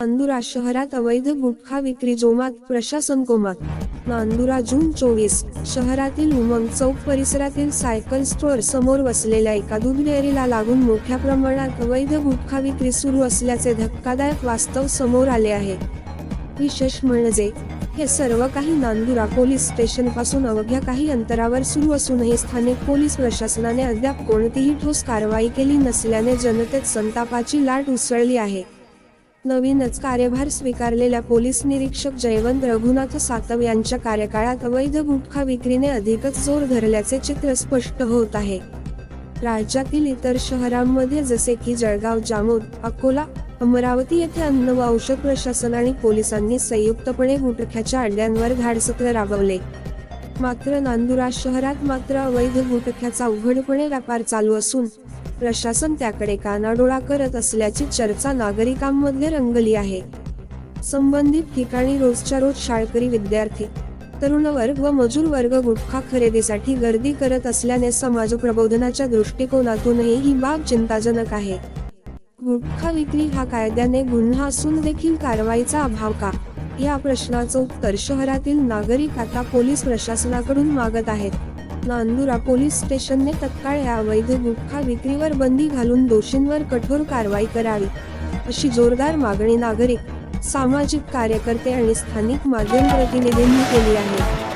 नांदुरा शहरात अवैध गुटखा विक्री जोमात प्रशासन कोमात. नांदुरा जून चोवीस शहरातील उमंग चौक परिसरातील सायकल स्टोअर समोर वसलेल्या एका दूध डेअरीला लागून मोठ्या प्रमाणात अवैध गुटखा विक्री सुरू असल्याचे धक्कादायक वास्तव समोर आले आहे. विशेष म्हणजे हे सर्व काही नांदुरा पोलीस स्टेशनपासून अवघ्या काही अंतरावर सुरू असूनही स्थानिक पोलीस प्रशासनाने अद्याप कोणतीही ठोस कारवाई केली नसल्याने जनतेत संतापाची लाट उसळली आहे. नवीनच कार्यभार स्वीकारलेल्या पोलीस निरीक्षक जयवंत रघुनाथ सातव यांच्या कार्यकाळात अवैध गुटखा विक्रीने अधिकच जोर धरल्याचे चित्र स्पष्ट होत आहे. राज्यातील इतर शहरांमध्ये जसे की जळगाव जामोद अकोला अमरावती येथे अन्न व औषध प्रशासन आणि पोलिसांनी संयुक्तपणे गुटख्याच्या अड्ड्यांवर धाडसत्र राबवले. मात्र नांदुरा शहरात मात्र अवैध गुटख्याचा उघडपणे व्यापार चालू असून प्रशासन त्याकडे कानाडोळा करत असल्याची चर्चा नागरिकांमध्ये रंगली आहे. संबंधित ठिकाणी रोजच्या रोज शाळकरी विद्यार्थी तरुण वर्ग व मजूर वर्ग गुटखा खरेदीसाठी गर्दी करत असल्याने समाज प्रबोधनाच्या दृष्टिकोनातूनही ही बाब चिंताजनक आहे. गुटखा विक्री हा कायद्याने गुन्हा असून देखील कारवाईचा अभाव का? या प्रश्नाचं उत्तर शहरातील नागरिक आता पोलीस प्रशासनाकडून मागत आहेत. नांदुरा पोलीस स्टेशनने तत्काळ या अवैध गुटखा विक्रीवर बंदी घालून दोषींवर कठोर कारवाई करावी अशी जोरदार मागणी नागरिक सामाजिक कार्यकर्ते आणि स्थानिक माध्यम प्रतिनिधींनी केली आहे.